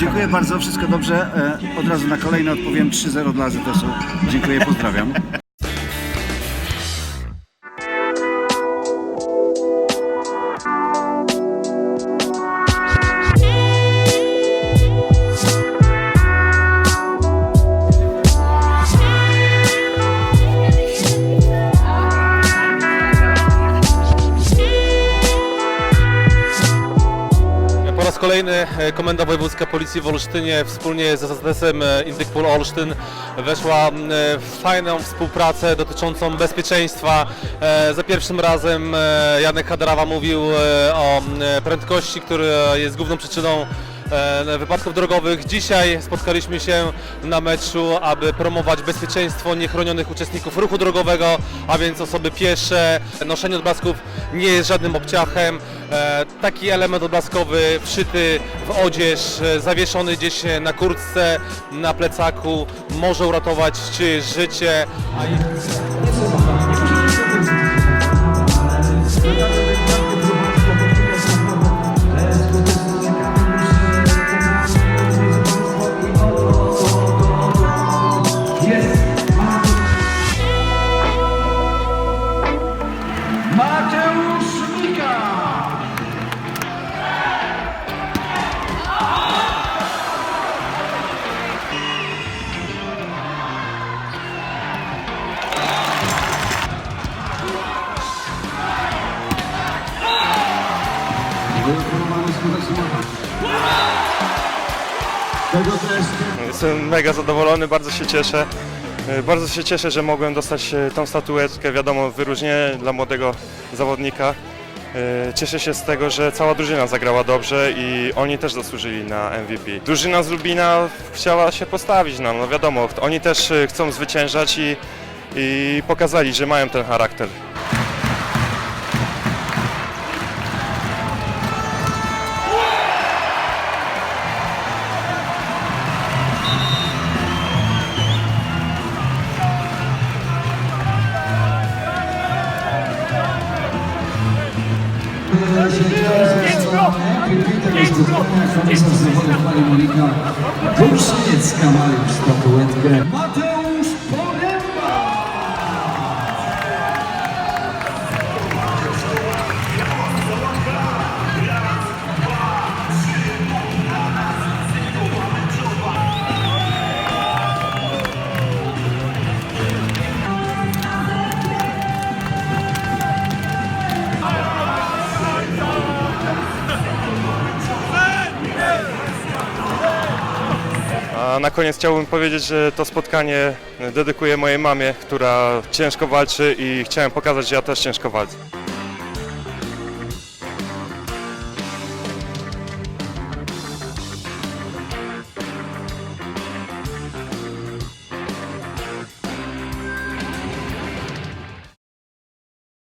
Dziękuję bardzo, wszystko dobrze. E, Od razu na kolejne odpowiem 3-0 dla AZS-u. Dziękuję, pozdrawiam. Kolejny e, Komenda Wojewódzka Policji w Olsztynie wspólnie z ZSS-em e, Indykpol Olsztyn weszła e, w fajną współpracę dotyczącą bezpieczeństwa. Za pierwszym razem Janek Hadrawa mówił o prędkości, która jest główną przyczyną wypadków drogowych. Dzisiaj spotkaliśmy się na meczu, aby promować bezpieczeństwo niechronionych uczestników ruchu drogowego, a więc osoby piesze. Noszenie odblasków nie jest żadnym obciachem. E, Taki element odblaskowy wszyty w odzież, e, zawieszony gdzieś na kurtce, na plecaku może uratować czyjeś życie. Mateusz Mika! Jestem mega zadowolony, bardzo się cieszę. E, Bardzo się cieszę, że mogłem dostać e, tą statuetkę, wiadomo, wyróżnienie dla młodego zawodnika. E, Cieszę się z tego, że cała drużyna zagrała dobrze i oni też zasłużyli na MVP. Drużyna z Lubina chciała się postawić nam, no wiadomo, oni też chcą zwyciężać i, i pokazali, że mają ten charakter. Kurs Niecka ma już statuetkę. Mateusz! Na koniec chciałbym powiedzieć, że to spotkanie dedykuję mojej mamie, która ciężko walczy i chciałem pokazać, że ja też ciężko walczę.